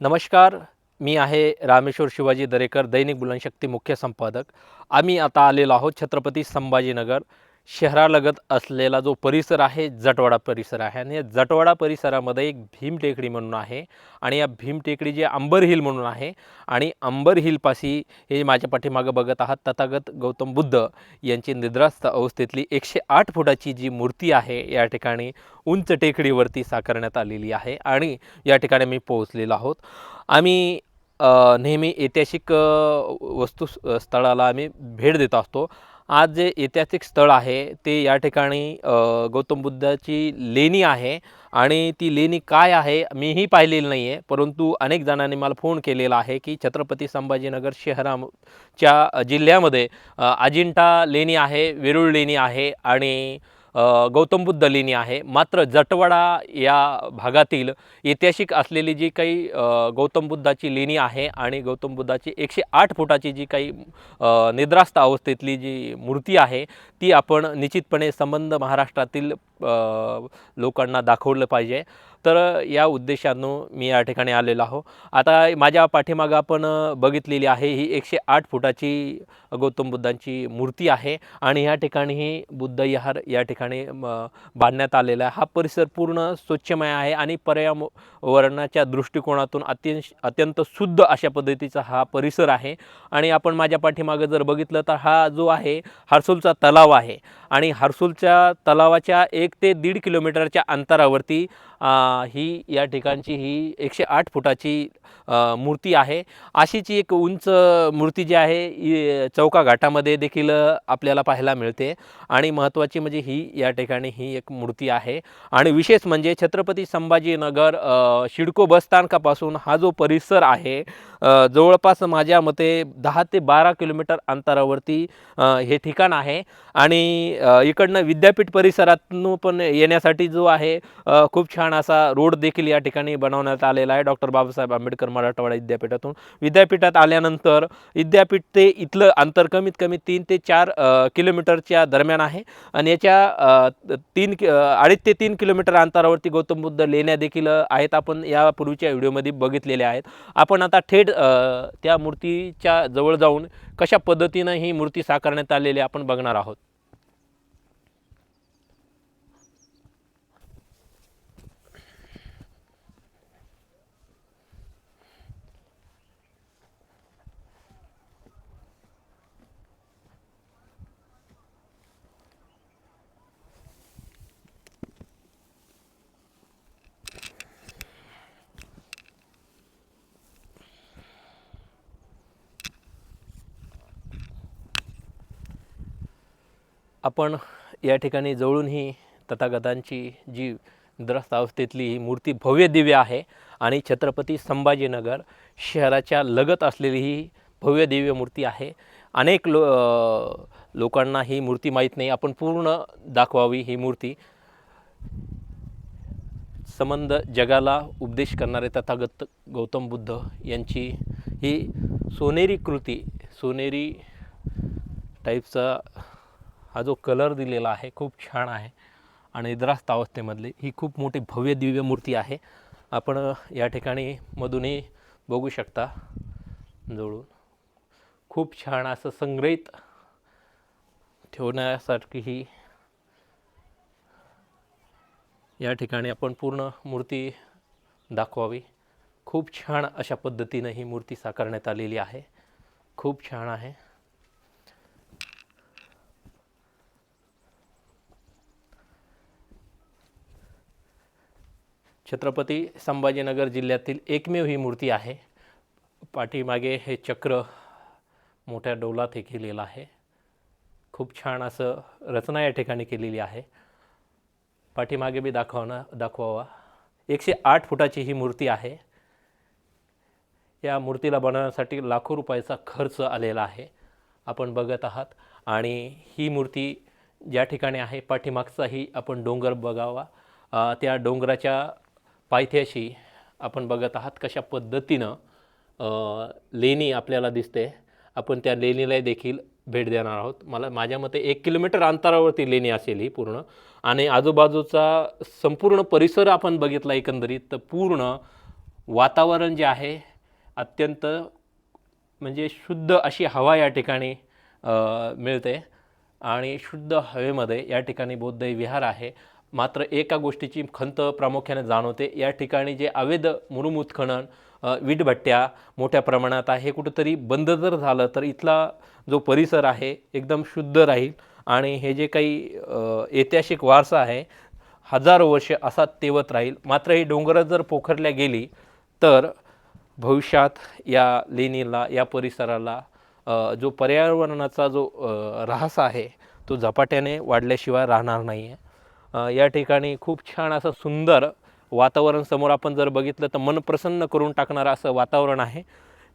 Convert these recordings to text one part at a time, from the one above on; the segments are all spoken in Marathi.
नमस्कार मी आहे रामेश्वर शिवाजी दरेकर दैनिक बुलनशक्ती मुख्य संपादक. आम्ही आता आलेलो आहोत छत्रपती संभाजीनगर. शहरालगत असलेला जो परिसर आहे जटवाडा परिसर आहे. आणि या जटवाडा परिसरामध्ये एक भीम टेकडी म्हणून आहे आणि या भीम टेकडी जे अंबर हिल म्हणून आहे आणि अंबर हिलपाशी हे माझ्या पाठीमागं बघत आहात तथागत गौतम बुद्ध यांची निद्रास्त अवस्थेतली एकशे आठ फुटाची जी मूर्ती आहे या ठिकाणी उंच टेकडीवरती साकारण्यात आलेली आहे आणि या ठिकाणी मी पोहोचलेलो आहोत. आम्ही नेहमी ऐतिहासिक वस्तू स्थळाला आम्ही भेट देत असतो. आज जे ऐतिहासिक स्थळ आहे ते या ठिकाणी गौतम बुद्धाची लेणी आहे. आणि ती लेणी काय आहे मीही पाहिलेली नाही आहे परंतु अनेक जणांनी मला फोन केलेला आहे की छत्रपती संभाजीनगर शहराच्या जिल्ह्यामध्ये अजिंठा लेणी आहे वेरूळ लेणी आहे आणि गौतम बुद्ध लेणी आहे. मात्र जटवाडा या भागातील ऐतिहासिक असलेली जी काही गौतम बुद्धाची लेणी आहे आणि गौतम बुद्धाची एकशे आठ फुटाची जी काही निद्रास्त अवस्थेतली जी मूर्ती आहे ती आपण निश्चितपणे संबंध महाराष्ट्रातील लोकांना दाखवलं पाहिजे. तर या उद्देशानं मी या ठिकाणी आलेलो आहो. आता माझ्या पाठीमागं आपण बघितलेली आहे ही एकशे आठ फुटाची गौतम बुद्धांची मूर्ती आहे आणि या ठिकाणी ही बुद्ध विहार या ठिकाणी बांधण्यात आलेला आहे. हा परिसर पूर्ण स्वच्छमय आहे आणि पर्यावरणाच्या दृष्टिकोनातून अत्यंत अत्यंत शुद्ध अशा पद्धतीचा हा परिसर आहे. आणि आपण माझ्या पाठीमागं जर बघितलं तर हा जो आहे हर्सूलचा तलाव आहे. आणि हर्सूलच्या तलावाच्या एक ते दीड किलोमीटरच्या अंतरावरती ही या ठिकाणची ही एकशे आठ फुटाची मूर्ती आहे. अशीच एक उंच मूर्ती जी आहे ही चौका घाटामध्ये देखील आपल्याला पाहायला मिळते. आणि महत्त्वाची म्हणजे ही या ठिकाणी ही एक मूर्ती आहे. आणि विशेष म्हणजे छत्रपती संभाजीनगर शिडको बसस्थानकापासून हा जो परिसर आहे जवळपास माझ्या मते दहा ते बारा किलोमीटर अंतरावरती हे ठिकाण आहे. आणि इकडनं विद्यापीठ परिसरातून पण येण्यासाठी जो आहे खूप छान असा रोड देखील या ठिकाणी बनवण्यात आलेला आहे. डॉक्टर बाबासाहेब आंबेडकर मराठवाडा विद्यापीठातून. विद्यापीठात आल्यानंतर विद्यापीठ ते इथलं अंतर कमीत कमी तीन ते चार किलोमीटरच्या दरम्यान आहे. आणि याच्या तीन अडीच ते तीन किलोमीटर अंतरावरती गौतम बुद्ध लेण्या देखील आहेत. आपण यापूर्वीच्या व्हिडिओमध्ये बघितलेल्या आहेत. आपण आता थेट त्या मूर्तीच्या जवळ जाऊन कशा पद्धतीनं ही मूर्ती साकारण्यात आलेली आपण बघणार आहोत. आपण या ठिकाणी जवळून ही तथागतांची जी द्रस्त अवस्थेतली ही मूर्ती भव्य दिव्य आहे आणि छत्रपती संभाजीनगर शहराच्या लगत असलेली ही भव्य दिव्य मूर्ती आहे. अनेक लो लोकांना ही मूर्ती माहीत नाही. आपण पूर्ण दाखवावी ही मूर्ती. संबंध जगाला उपदेश करणारे तथागत गौतम बुद्ध यांची ही सोनेरी कृती सोनेरी टाईपचा हा जो कलर दिलेला आहे खूप छान आहे. आणि द्रास्त अवस्थेमधली ही खूप मोठी भव्य दिव्य मूर्ती आहे. आपण या ठिकाणी मधूनही बघू शकता. जवळून खूप छान असं संग्रहित ठेवण्यासारखी ही या ठिकाणी आपण पूर्ण मूर्ती दाखवावी. खूप छान अशा पद्धतीनं ही मूर्ती साकारण्यात आलेली आहे. खूप छान आहे. छत्रपती संभाजीनगर जिल्ह्यातील एकमेव ही मूर्ती आहे. पाठीमागे हे चक्र मोठ्या डौलात हे केलेलं आहे. खूप छान असं रचना या ठिकाणी केलेली आहे. पाठीमागे बी दाखवणं दाखवावा. एकशे आठ फुटाची ही मूर्ती आहे. या मूर्तीला बनवण्यासाठी लाखो रुपयाचा खर्च आलेला आहे. आपण बघत आहात. आणि ही मूर्ती ज्या ठिकाणी आहे पाठीमागचाही आपण डोंगर बघावा. त्या डोंगराच्या पायथ्याशी आपण बघत आहात कशा पद्धतीनं लेणी आपल्याला दिसते. आपण त्या लेणीला देखील भेट देणार आहोत. मला माझ्या मते एक किलोमीटर अंतरावरती लेणी असेल ही पूर्ण. आणि आजूबाजूचा संपूर्ण परिसर आपण बघितला एकंदरीत तर पूर्ण वातावरण जे आहे अत्यंत म्हणजे शुद्ध अशी हवा या ठिकाणी मिळते. आणि शुद्ध हवेमध्ये या ठिकाणी बौद्ध विहार आहे. मात्र एका गोष्टीची खंत प्रामुख्याने जाणवते. या ठिकाणी जे अवैध मुरुम उत्खनन वीटभट्ट्या मोठ्या प्रमाणात आहे हे कुठंतरी बंद जर झालं तर इथला जो परिसर आहे एकदम शुद्ध राहील. आणि हे जे काही ऐतिहासिक वारसा आहे हजारो वर्ष असा तेवत राहील. मात्र ही डोंगरं जर पोखरल्या गेली तर भविष्यात या लेणीला या परिसराला जो पर्यावरणाचा जो ऱ्हास आहे तो झपाट्याने वाढल्याशिवाय राहणार नाही आहे या ठिकाणी खूप छान असं सुंदर वातावरण समोर आपण जर बघितलं तर मन प्रसन्न करून टाकणारं असं वातावरण आहे.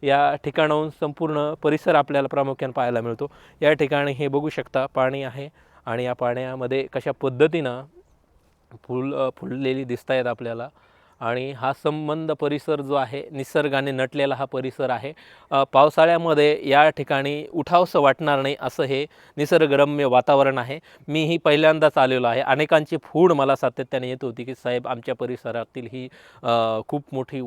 या ठिकाणाहून संपूर्ण परिसर आपल्याला प्रामुख्याने पाहायला मिळतो. या ठिकाणी हे बघू शकता पाणी आहे आणि या पाण्यामध्ये कशा पद्धतीनं फुल फुललेली दिसत आहेत आपल्याला. आणि हा संबंध परिसर जो आहे निसर्गाने नटलेला हा परिसर आहे. पावसाळ्यामध्ये या ठिकाणी उठावसं वाटणार नाही असं हे निसर्गरम्य वातावरण आहे. मी ही पहिल्यांदाच आलेलो आहे. अनेकांची फूड मला सातत्याने येत होती की साहेब आमच्या परिसरातील ही खूप मोठी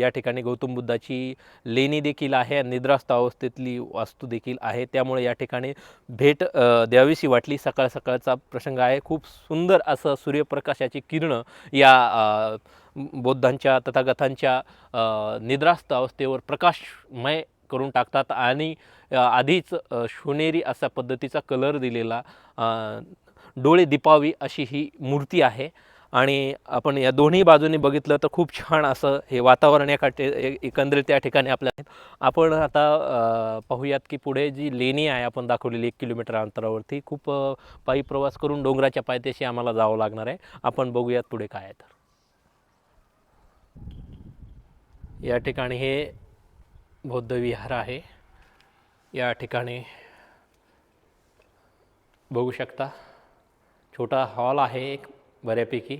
या ठिकाणी गौतम बुद्धाची लेणी देखील आहे आणि निद्रास्त अवस्थेतली वास्तू देखील आहे. त्यामुळे या ठिकाणी भेट द्यावीशी वाटली. सकाळ सकाळचा प्रसंग आहे. खूप सुंदर असं सूर्यप्रकाशाची किरणं या बौद्धांच्या तथागतांच्या निद्रास्त अवस्थेवर प्रकाशमय करून टाकतात आणि आधीच सोनेरी अशा पद्धतीचा कलर दिलेला डोळे दिपावी अशी ही मूर्ती आहे. आणि आपण या दोन्ही बाजूनी बघितलं तर खूप छान असं हे वातावरण एका टे एकंदरीत त्या ठिकाणी आपल्या आपण आता पाहूयात की पुढे जी लेणी आहे आपण दाखवलेली एक किलोमीटर अंतरावरती खूप पायी प्रवास करून डोंगराच्या पायथ्याशी आम्हाला जावं लागणार आहे. आपण बघूयात पुढे काय आहे तर. या ठिकाणी हे बौद्ध विहार आहे. या ठिकाणी बघू शकता छोटा हॉल आहे एक बऱ्यापैकी.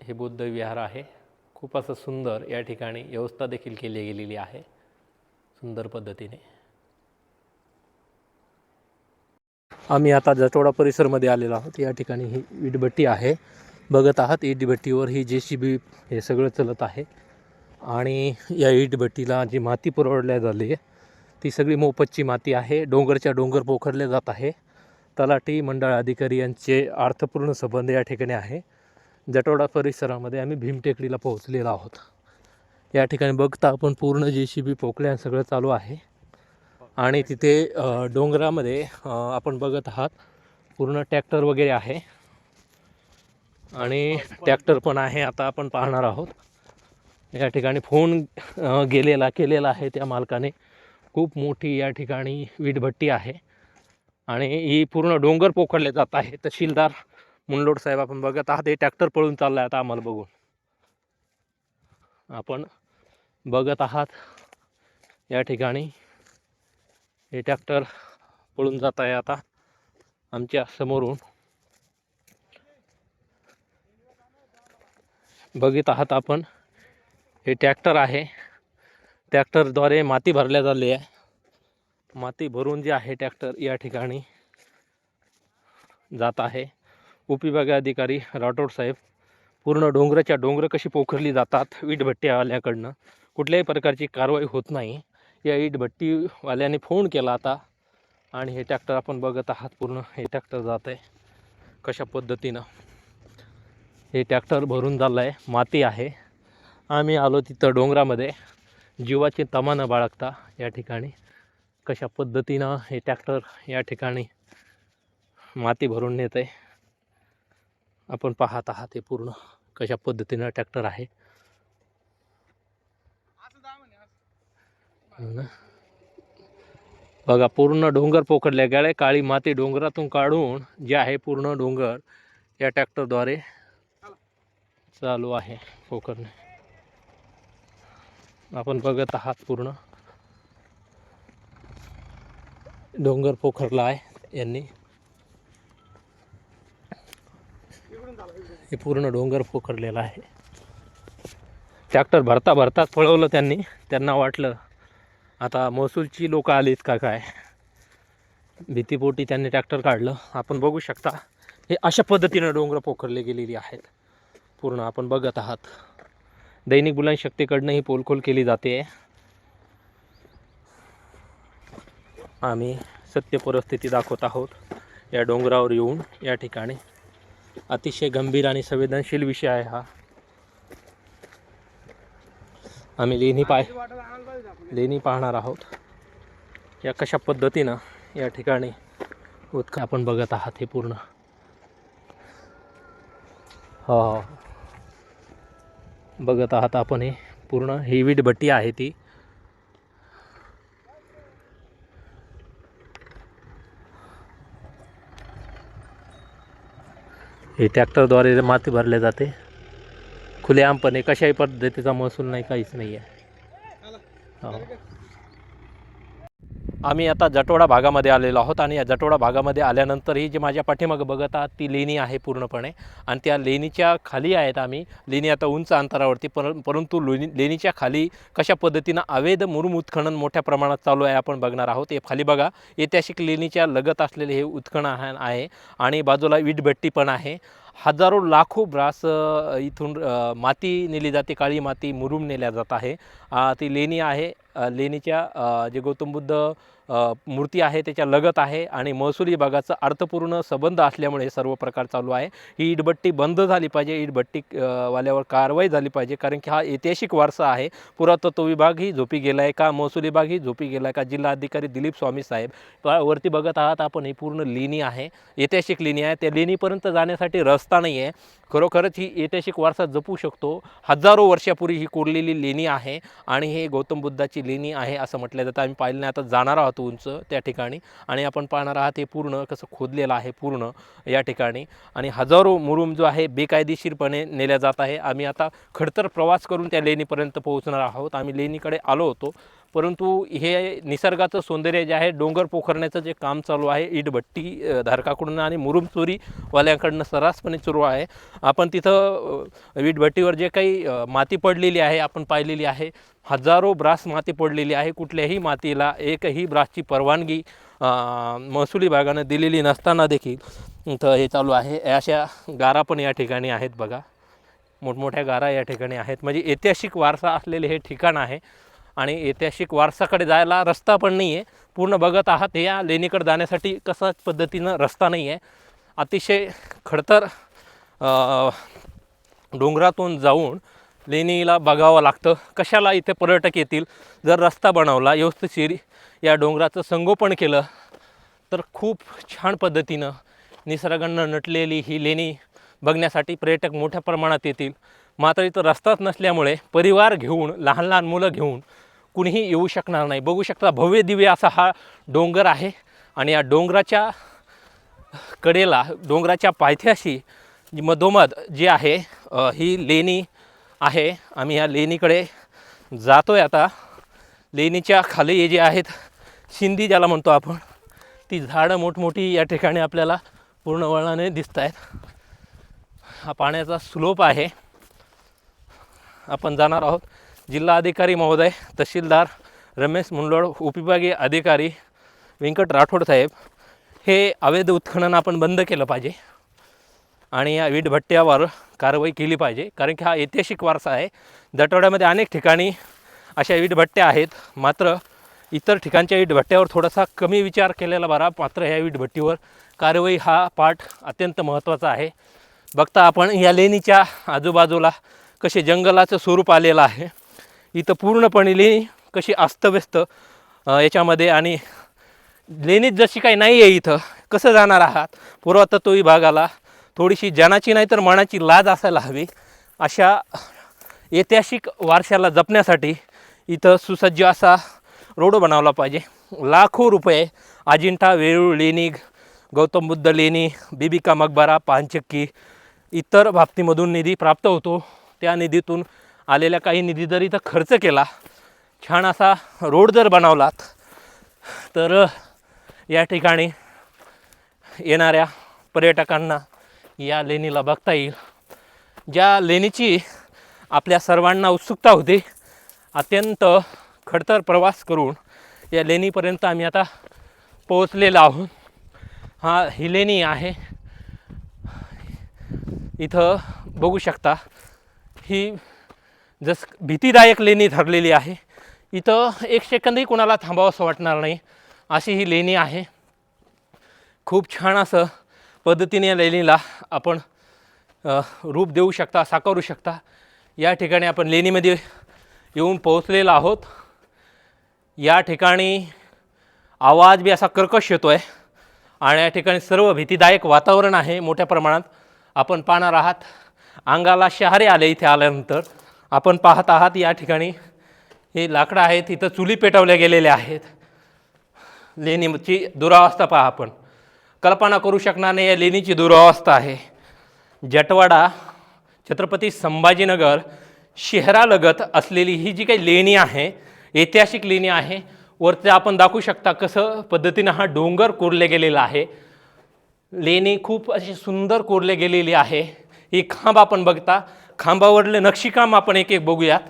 हे बौद्ध विहार आहे. खूप असं सुंदर या ठिकाणी व्यवस्था देखील केली गेलेली आहे सुंदर पद्धतीने. आम्ही आता जटोडा परिसरमध्ये आलेलो आहोत. या ठिकाणी ही विटभट्टी आहे. बघत आहात ईटभट्टीवर ही जे सी बी हे सगळं चलत आहे. आणि या ईटभट्टीला जी माती पुरवल्या झाली आहे ती सगळी मोफतची माती आहे. डोंगरच्या डोंगर पोखरले जात आहे. तलाठी मंडळ अधिकारी यांचे अर्थपूर्ण संबंध या ठिकाणी आहे. जटोडा परिसरामध्ये आम्ही भीमटेकडीला पोहोचलेलो आहोत. या ठिकाणी बघता आपण पूर्ण जे सी बी पोकल्या सगळं चालू आहे. आणि तिथे डोंगरामध्ये आपण बघत आहात पूर्ण ट्रॅक्टर वगैरे आहे. आणि ट्रॅक्टर पण आहे आता आपण पाहणार आहोत. या ठिकाणी फोन गेलेला केलेला आहे त्या मालकाने. खूप मोठी या ठिकाणी वीटभट्टी आहे. आणि ही पूर्ण डोंगर पोखडले जात आहे. तहसीलदार मुनलोड साहेब आपण बघत आहात हे ट्रॅक्टर पळून चाललं आहे आता आम्हाला बघून. आपण बघत आहात या ठिकाणी हे ट्रॅक्टर पळून जात आहे आता आमच्या समोरून. बघित आहात आपण. हे ट्रॅक्टर आहे. ट्रॅक्टरद्वारे माती भरल्या झाली आहे. माती भरून जे आहे ट्रॅक्टर या ठिकाणी जात आहे. उपविभागीय अधिकारी राठोड साहेब पूर्ण डोंगराच्या डोंगर कशी पोखरली जातात वीटभट्टीवाल्याकडनं कुठल्याही प्रकारची कारवाई होत नाही. या ईटभट्टीवाल्याने फोन केला आता आणि हे ट्रॅक्टर आपण बघत आहात पूर्ण हे ट्रॅक्टर जात आहे. कशा पद्धतीनं? हे ट्रॅक्टर भरून झालं आहे माती आहे. आम्ही आलो तिथं डोंगरामध्ये. जीवाची तमानं बाळगता या ठिकाणी कशा पद्धतीनं हे ट्रॅक्टर या ठिकाणी माती भरून नेत आहे आपण पाहत आहात हे पूर्ण कशा पद्धतीनं ट्रॅक्टर आहे. हो ना? बघा पूर्ण डोंगर पोखरल्या गेले काळी माती डोंगरातून काढून जे आहे पूर्ण डोंगर या ट्रॅक्टरद्वारे चालू आहे हो पोखरणे आपण बघत आहात पूर्ण. डोंगर पोखरला आहे यांनी. हे पूर्ण डोंगर पोखरलेला आहे. ट्रॅक्टर भरता भरताच पळवलं त्यांनी. त्यांना वाटलं आता महसूलची लोक आलीत का काय? भीतीपोटी त्यांनी ट्रॅक्टर काढलं. आपण बघू शकता हे अशा पद्धतीनं डोंगर पोखरले गेलेली आहेत. पूर्ण आपण बघत आहात. दैनिक बुलनशक्तीकडनं ही पोलखोल केली जाते. आम्ही सत्य परिस्थिती दाखवत आहोत. या डोंगरावर येऊन या ठिकाणी अतिशय गंभीर आणि संवेदनशील विषय आहे हा. आम्ही लेणी पाय लेणी पाहणार आहोत. या कशा पद्धतीनं या ठिकाणी उत्क आपण बघत आहात हे पूर्ण. हो हो. बघत आहात आपण हे पूर्ण ही वीट भट्टी आहे ती. हे ट्रॅक्टरद्वारे माती भरले जाते. खुलेआमपणे कशाही पद्धतीचा महसूल नाही काहीच नाही आहे हो. आम्ही आता जटोडा भागामध्ये आलेलो आहोत आणि या जटोडा भागामध्ये आल्यानंतर ही जी माझ्या पाठीमागं बघत आहात ती लेणी आहे पूर्णपणे. आणि त्या लेणीच्या खाली आहेत आम्ही. लेणी आता उंच अंतरावरती पर परंतु लेणी लेणीच्या खाली कशा पद्धतीनं अवैध मुरुम उत्खनन मोठ्या प्रमाणात चालू आहे आपण बघणार आहोत. हे खाली बघा. ऐतिहासिक लेणीच्या लगत असलेले हे उत्खनन आहे आणि बाजूला वीटभट्टी पण आहे. हजारो लाखो ब्रास इथून माती नेली जाते. काळी माती मुरुम नेल्या जात आहे. ती लेणी आहे. लेणीच्या जे गौतम बुद्ध मूर्ती आहे त्याच्या लगत आहे आणि महसुली विभागाचा अर्थपूर्ण संबंध असल्यामुळे सर्व प्रकार चालू आहे. ही इटभट्टी बंद झाली पाहिजे इटभट्टी वाल्यावर कारवाई झाली पाहिजे कारण की हा ऐतिहासिक वारसा आहे. पुरातत्व विभाग ही झोपी गेला आहे का महसूल विभाग ही झोपी गेला आहे का जिल्हा अधिकारी दिलीप स्वामी साहेब वरती बघत आहात आपण ही पूर्ण लेणी आहे ऐतिहासिक लेणी आहे. त्या लेणीपर्यंत जाण्यासाठी रस्ता नाही आहे खरोखरच ही ऐतिहासिक वारसा जपू शकतो. हजारो वर्षापूर्वी ही कोरलेली लेणी आहे आणि हे गौतम बुद्धाची लेणी आहे असं म्हटलं जातं. आम्ही पाहिलं नाही आता जाणार आहोत उंच त्या ठिकाणी आणि आपण पाहणार आहात हे पूर्ण कसं खोदलेलं आहे पूर्ण या ठिकाणी. आणि हजारो मुरुम जो आहे बेकायदेशीरपणे नेल्या जात आहे. आम्ही आता खडतर प्रवास करून त्या लेणीपर्यंत पोहोचणार आहोत. आम्ही लेणीकडे आलो होतो. परंतु हे निसर्गाचं सौंदर्य जे आहे डोंगर पोखरण्याचं जे काम चालू आहे इटभट्टी धारकाकडून आणि मुरुमचोरीवाल्यांकडनं सर्रासपणे सुरू आहे. आपण तिथं वीटभट्टीवर जे काही माती पडलेली आहे आपण पाहिलेली आहे. हजारो ब्रास माती पडलेली आहे. कुठल्याही मातीला एकही ब्रासची परवानगी महसुली भागानं दिलेली नसताना देखील इथं हे चालू आहे. अशा गारा पण या ठिकाणी आहेत बघा. मोठमोठ्या गारा या ठिकाणी आहेत. म्हणजे ऐतिहासिक वारसा असलेले हे ठिकाण आहे. आणि ऐतिहासिक वारसाकडे जायला रस्ता पण नाही आहे पूर्ण बघत आहात या लेणीकडे जाण्यासाठी कसाच पद्धतीनं रस्ता नाही आहे अतिशय खडतर डोंगरातून जाऊन लेणीला बघावं लागतं. कशाला इथे पर्यटक येतील? जर रस्ता बनवला व्यवस्थितशीर या डोंगराचं संगोपन केलं तर खूप छान पद्धतीनं निसर्गानं नटलेली ही लेणी बघण्यासाठी पर्यटक मोठ्या प्रमाणात येतील. मात्र इथं रस्ताच नसल्यामुळे परिवार घेऊन लहान लहान मुलं घेऊन कुणीही येऊ शकणार नाही. बघू शकता भव्य दिव्य असा हा डोंगर आहे आणि या डोंगराच्या कडेला डोंगराच्या पायथ्याशी मधोमध जी आहे ही लेणी आहे. आम्ही या लेणीकडे जातोय आता. लेणीच्या खाली हे जे आहेत शिंदी ज्याला म्हणतो आपण ती झाडं मोठमोठी या ठिकाणी आपल्याला पूर्ण वळणाने दिसत आहेत हा पाण्याचा स्लोप आहे. आपण जाणार आहोत. जिल्हा अधिकारी महोदय तहसीलदार रमेश मुंडोळ उपविभागीय अधिकारी व्यंकट राठोड साहेब हे अवैध उत्खनन आपण बंद केलं पाहिजे आणि या वीटभट्ट्यावर कारवाई केली पाहिजे. कारण की हा ऐतिहासिक वारसा आहे. दटवड्यामध्ये अनेक ठिकाणी अशा वीटभट्ट्या आहेत. मात्र इतर ठिकाणच्या वीटभट्ट्यावर थोडासा कमी विचार केलेला बरा. मात्र ह्या वीटभट्टीवर कारवाई हा पाठ अत्यंत महत्त्वाचा आहे. बघता आपण या लेणीच्या आजूबाजूला कसे जंगलाचं स्वरूप आलेलं आहे. इथं पूर्णपणे लेणी कशी अस्तव्यस्त याच्यामध्ये आणि लेणीत जशी काही नाही आहे इथं कसं जाणार आहात? पुरातत्व विभागाला थोडीशी जनाची नाही तर मनाची लाज असायला हवी. अशा ऐतिहासिक वारशाला जपण्यासाठी इथं सुसज्ज असा रोड बनवला पाहिजे. लाखो रुपये अजिंठा वेरूळ लेणी गौतम बुद्ध लेणी बिबिका मकबरा पानचक्की इतर बाबतीमधून निधी प्राप्त होतो. त्या निधीतून आलेल्या काही निधी जर इथं खर्च केला छान असा रोड जर बनवलात तर या ठिकाणी येणाऱ्या पर्यटकांना या लेणीला बघता येईल. ज्या लेणीची आपल्या सर्वांना उत्सुकता होती अत्यंत खडतर प्रवास करून या लेणीपर्यंत आम्ही आता पोहोचलेलो आहोत. हा ही लेणी आहे. इथं बघू शकता ही जस भीतीदायक लेणी ठरलेली आहे. इथं एक सेकंदही कोणाला थांबावं असं वाटणार नाही. अशी ही लेणी आहे. खूप छान असं पद्धतीने या लेणीला आपण रूप देऊ शकता साकारू शकता. या ठिकाणी आपण लेणीमध्ये येऊन पोहोचलेलो आहोत. या ठिकाणी आवाज बी असा कर्कश येतो आहे आणि या ठिकाणी सर्व भीतीदायक वातावरण आहे मोठ्या प्रमाणात. आपण पाहणार आहात अंगाला शहारे आले इथे आल्यानंतर. आपण पाहत आहात या ठिकाणी. हे लाकडं आहेत इथं चुली पेटवल्या गेलेल्या आहेत. लेणीची दुरावस्था पहा आपण. कल्पना करू शकणार नाही या लेणीची दुरावस्था आहे. जटवाडा छत्रपती संभाजीनगर शहरालगत असलेली ही जी काही लेणी आहे ऐतिहासिक लेणी आहे वरती आपण दाखवू शकता कसं पद्धतीनं हा डोंगर कोरले गेलेला आहे. लेणी खूप अशी सुंदर कोरले गेलेली आहे. ही खांब आपण बघता खांबावरले नक्षीकाम आपण एक एक बघूयात.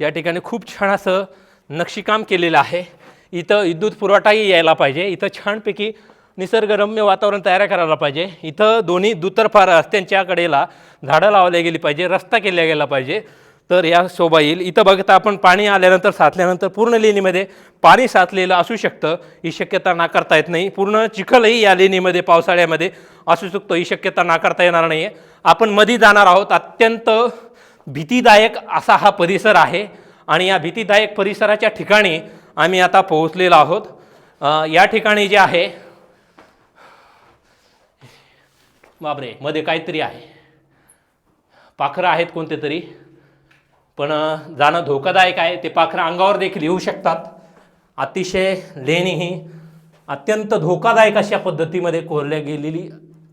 या ठिकाणी खूप छान असं नक्षीकाम केलेलं आहे. इथं विद्युत पुरवठाही यायला पाहिजे. इथं छानपैकी निसर्गरम्य वातावरण तयार करायला पाहिजे. इथं दोन्ही दुतर्फा रस्त्यांच्या कडेला झाडं लावल्या गेली पाहिजे रस्ता केला गेला पाहिजे. तर या शोभा येईल इथं बघता आपण पाणी आल्यानंतर साचल्यानंतर पूर्ण लेणीमध्ये पाणी साचलेलं असू शकतं. ही शक्यता नाकारता येत नाही. पूर्ण चिखलही या लेणीमध्ये पावसाळ्यामध्ये असू शकतो. ही शक्यता नाकारता येणार नाही आहे आपण मधी जाणार आहोत. अत्यंत भीतीदायक असा हा परिसर आहे. आणि या भीतीदायक परिसराच्या ठिकाणी आम्ही आता पोहोचलेलो आहोत. या ठिकाणी जे आहे बापरे मध्ये काहीतरी आहे. पाखरं आहेत कोणते तरी? पण जाणं धोकादायक आहे. ते पाखरं अंगावर देखील येऊ शकतात. अतिशय लेणी ही अत्यंत धोकादायक अशा पद्धतीमध्ये कोरल्या गेलेली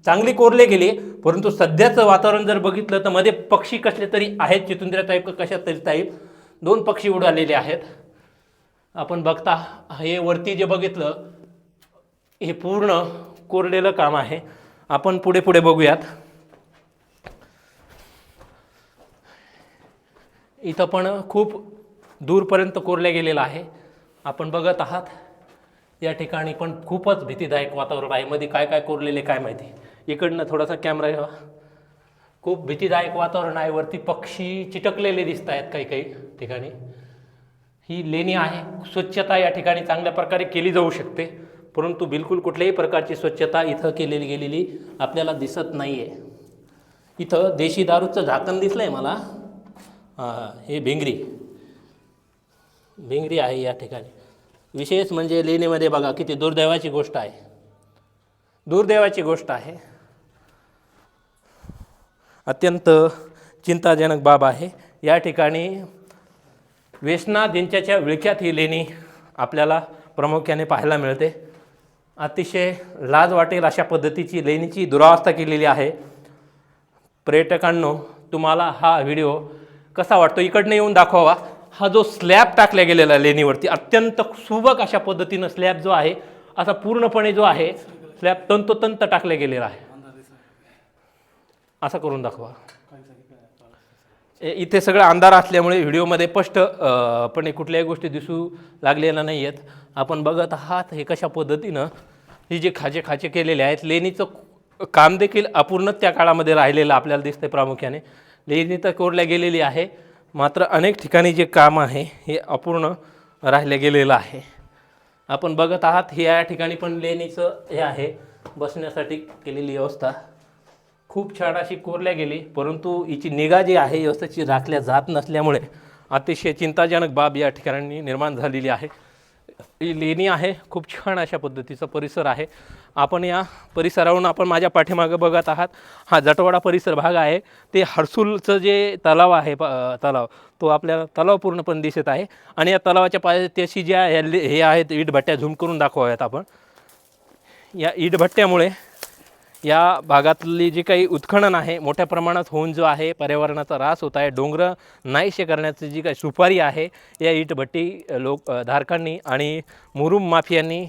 चांगली कोरले गेली. परंतु सध्याचं वातावरण जर बघितलं तर मध्ये पक्षी कसले तरी आहेत. चितुंद्र्या टाईप कशा तरी टाईप दोन पक्षी उडालेले आहेत. आपण बघता हे वरती जे बघितलं हे पूर्ण कोरलेलं काम आहे. आपण पुढे पुढे बघूयात. इथं पण खूप दूरपर्यंत कोरलं गेलेलं आहे. आपण बघत आहात. या ठिकाणी पण खूपच भीतीदायक वातावरण आहे. मध्ये काय काय कोरलेले काय माहिती? इकडनं थोडासा कॅमेरा घ्यावा खूप भीतीदायक वातावरण आहे. वरती पक्षी चिटकलेले दिसत आहेत काही काही ठिकाणी. ही लेणी आहे. स्वच्छता या ठिकाणी चांगल्या प्रकारे केली जाऊ शकते. परंतु बिलकुल कुठल्याही प्रकारची स्वच्छता इथं केलेली गेलेली आपल्याला दिसत नाही आहे इथं देशी दारूचं झाकण दिसलं आहे मला. हे भिंगरी. भिंगरी आहे या ठिकाणी. विशेष म्हणजे लेणीमध्ये बघा किती दुर्दैवाची गोष्ट आहे. दुर्दैवाची गोष्ट आहे. अत्यंत चिंताजनक बाब आहे. या ठिकाणी वेसना दिंच्याच्या विळख्यात ही लेणी आपल्याला प्रामुख्याने पाहायला मिळते. अतिशय लाज वाटेल अशा पद्धतीची लेणीची दुरावस्था केलेली आहे. पर्यटकांनो तुम्हाला हा व्हिडिओ कसा वाटतो? इकडनं येऊन दाखवावा. हा जो स्लॅब टाकला गेलेला आहे लेणीवरती अत्यंत सुबक अशा पद्धतीनं स्लॅब जो आहे असा पूर्णपणे जो आहे स्लॅब तंतोतंत टाकला गेलेला आहे. असा करून दाखवा. इथे सगळं अंधार असल्यामुळे व्हिडिओमध्ये स्पष्ट पण कुठल्याही गोष्टी दिसू लागलेल्या नाही आहेत आपण बघत आहात हे कशा पद्धतीनं ही जे खाचे खाचे केलेले आहेत. लेणीचं काम देखील अपूर्ण त्या काळामध्ये राहिलेलं आपल्याला दिसतंय प्रामुख्याने. लेणी तर कोरल्या गेलेली आहे. मात्र अनेक ठिकाणी जे काम आहे हे अपूर्ण राहिलं गेलेलं आहे. आपण बघत आहात हे या ठिकाणी पण लेणीचं हे आहे. बसण्यासाठी केलेली व्यवस्था खूप छान अशी कोरल्या गेली. परंतु हिची निगा जी आहे व्यवस्थेची राखल्या जात नसल्यामुळे अतिशय चिंताजनक बाब या ठिकाणी निर्माण झालेली आहे. ही लेणी आहे खूप छान अशा पद्धतीचा परिसर आहे. आपण या परिसरावरून आपण माझ्या पाठीमागं बघत आहात. हा जटवाडा परिसर भाग आहे. ते हर्सूलचं जे तलाव आहे प- तलाव तो आपल्याला तलाव पूर्णपणे दिसत आहे. आणि या तलावाच्या पायथ्याशी ज्या ह्या ले- हे आहेत इटभट्ट्या झूम करून दाखवाव्यात आपण. या इटभट्ट्यामुळे या भागातली जी काही उत्खनन आहे मोठ्या प्रमाणात होऊन जो आहे पर्यावरणाचा ऱ्हास होत आहे. डोंगरं नाहीशे करण्याची जी काही सुपारी आहे या इटभट्टी लोक धारकांनी आणि मुरुम माफियांनी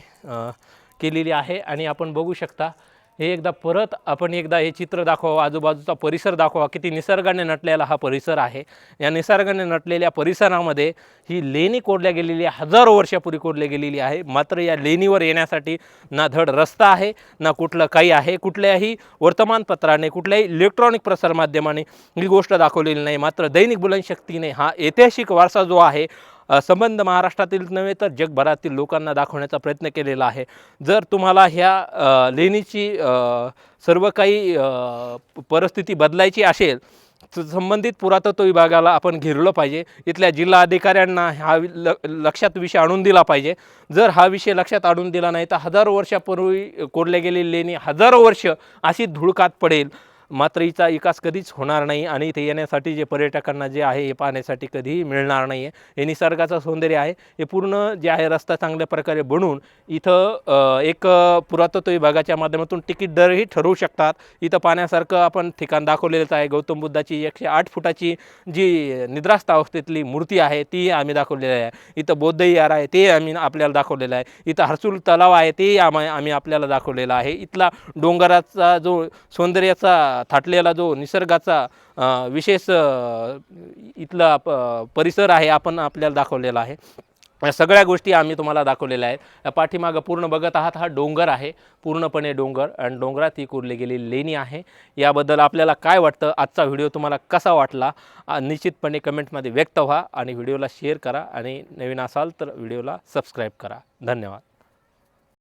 केलेली आहे आणि आपण बघू शकता हे एकदा परत आपण एकदा हे चित्र दाखवावं आजूबाजूचा परिसर दाखवा किती निसर्गाने नटलेला हा परिसर आहे. या निसर्गाने नटलेल्या परिसरामध्ये ही लेणी कोरल्या गेलेली हजारो वर्षापूर्वी कोरली गेलेली आहे. मात्र या लेणीवर येण्यासाठी ना धड रस्ता आहे ना कुठलं काही आहे. कुठल्याही वर्तमानपत्राने कुठल्याही इलेक्ट्रॉनिक प्रसारमाध्यमाने ही गोष्ट दाखवलेली नाही. मात्र दैनिक बुलनशक्तीने हा ऐतिहासिक वारसा जो आहे संबंध महाराष्ट्रातील नव्हे तर जगभरातील लोकांना दाखवण्याचा प्रयत्न केलेला आहे. जर तुम्हाला ह्या लेणीची सर्व काही परिस्थिती बदलायची असेल संबंधित पुरातत्व विभागाला आपण घेरलं पाहिजे. इथल्या जिल्हा अधिकाऱ्यांना हा वि- ल लक्षात विषय आणून दिला पाहिजे. जर हा विषय लक्षात आणून दिला नाही तर हजारो वर्षापूर्वी कोरल्या गेलेली लेणी हजारो वर्ष अशी धुळकात पडेल. मात्र हिचा विकास कधीच होणार नाही आणि इथे येण्यासाठी जे पर्यटकांना जे आहे हे पाहण्यासाठी कधीही मिळणार नाही आहे हे निसर्गाचं सौंदर्य आहे. हे पूर्ण जे आहे रस्ता चांगल्या प्रकारे बनवून इथं एक पुरातत्व विभागाच्या माध्यमातून तिकीट दरही ठरवू शकतात. इथं पाहण्यासारखं आपण ठिकाण दाखवलेलंच आहे. गौतम बुद्धाची एकशे आठ फुटाची जी निद्रास्त अवस्थेतली मूर्ती आहे ती आम्ही दाखवलेली आहे. इथं बौद्ध यार आहे ते आम्ही आपल्याला दाखवलेलं आहे. इथं हर्सूल तलाव आहे ते आम्ही आम्ही आपल्याला दाखवलेलं आहे. इथला डोंगराचा जो सौंदर्याचा थाटलेला जो निसर्गाचा विशेष इथला प परिसर आहे आपण आपल्याला दाखवलेला आहे. या सगळ्या गोष्टी आम्ही तुम्हाला दाखवलेल्या आहेत. या पाठीमागं पूर्ण बघत आहात हा डोंगर आहे पूर्णपणे डोंगर. आणि डोंगरात ही कोरली गेलेली लेणी आहे. याबद्दल आपल्याला काय वाटतं? आजचा व्हिडिओ तुम्हाला कसा वाटला? निश्चितपणे कमेंटमध्ये व्यक्त व्हा आणि व्हिडिओला शेअर करा आणि नवीन असाल तर व्हिडिओला सबस्क्राईब करा. धन्यवाद.